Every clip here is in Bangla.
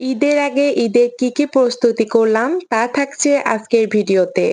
ঈদের আগে ঈদের কি কি প্রস্তুতি করলাম তা থাকছে আজকের ভিডিওতে।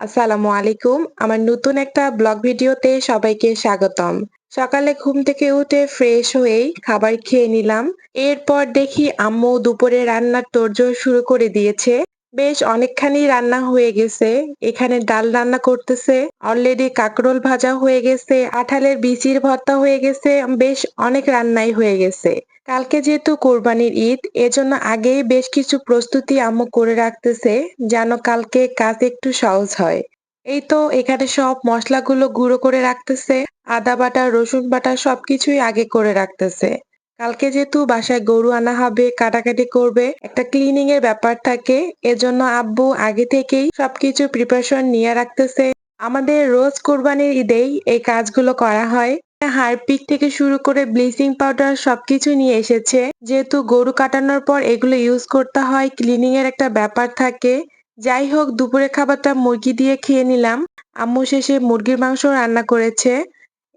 আসসালামু আলাইকুম। আমার নতুন একটা ব্লগ ভিডিওতে সবাইকে স্বাগতম। সকালে ঘুম থেকে উঠে ফ্রেশ হয়েই খাবার খেয়ে নিলাম। এরপর দেখি আম্মু দুপুরে রান্নার তোরজোড় শুরু করে দিয়েছে। বেশ অনেকখানি রান্না হয়ে গেছে। এখানে ডাল রান্না করতেছে। অলরেডি কাকরোল ভাজা হয়ে গেছে। আঠালের বিচির ভর্তা হয়ে গেছে। বেশ অনেক রান্নাই হয়ে গেছে। কালকে যেহেতু কোরবানির ঈদ, এজন্য আগেই বেশ কিছু প্রস্তুতি আম্মু করে রাখতেছে যেন কালকে কাজ একটু সহজ হয়। এই তো এখানে সব মশলাগুলো গুঁড়ো করে রাখতেছে। আদা বাটা, রসুন বাটা সবকিছুই আগে করে রাখতেছে। কালকে যেহেতু বাসায় গরু আনা হবে, কাটাকাটি করবে, একটা ক্লিনিং এর ব্যাপার থাকে, এজন্য আব্বু আগে থেকেই সবকিছু প্রিপারেশন নিয়ে রাখতেছে। আমাদের রোজ কোরবানির ঈদেই এই কাজগুলো করা হয়। হারপিক থেকে শুরু করে ব্লিচিং পাউডার সবকিছু নিয়ে এসেছে। যেহেতু গরু কাটানোর পর এগুলো ইউজ করতে হয় ক্লিনিং এর একটা ব্যাপার থাকে। যাই হোক দুপুরে খাবারটা মুরগি দিয়ে খেয়ে নিলাম। আম্মু শেষে মুরগির মাংস রান্না করেছে।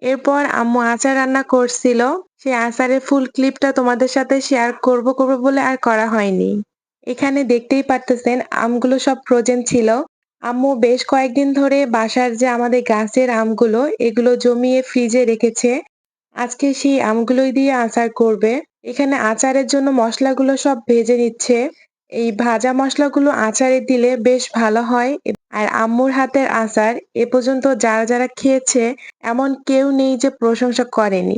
এরপর আম্মু আচার রান্না করছিল। সেই আচারের ফুল ক্লিপটা তোমাদের সাথে শেয়ার করব করব বলে আর করা হয়নি। এখানে দেখতেই পারতেছেন, আমগুলো সব ফ্রোজেন ছিল। আম্মু বেশ কয়েকদিন ধরে বাসার যে আমাদের গাছের আমগুলো, এগুলো জমিয়ে ফ্রিজে রেখেছে। আজকে সেই আমগুলোই দিয়ে আচার করবে। এখানে আচারের জন্য মশলাগুলো সব ভেজে নিচ্ছে। এই ভাজা মশলাগুলো আচারে দিলে বেশ ভালো হয়। আর আম্মুর হাতের আচার এ পর্যন্ত যারা যারা খেয়েছে, এমন কেউ নেই যে প্রশংসা করেনি।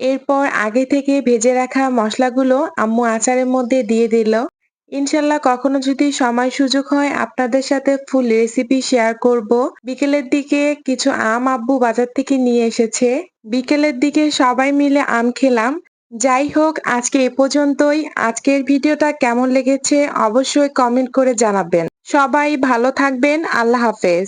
এরপর আগে থেকে ভেজে রাখা মশলাগুলো আম্মু আচারের মধ্যে দিয়ে দিল। ইনশাল্লাহ কখনো যদি সময় সুযোগ হয়, আপনাদের সাথে ফুল রেসিপি শেয়ার করব। বিকেলের দিকে কিছু আম আব্বু বাজার থেকে নিয়ে এসেছে। বিকেলের দিকে সবাই মিলে আম খেলাম। যাই হোক, আজকে এ পর্যন্তই। আজকের ভিডিওটা কেমন লেগেছে অবশ্যই কমেন্ট করে জানাবেন। সবাই ভালো থাকবেন। আল্লাহ হাফেজ।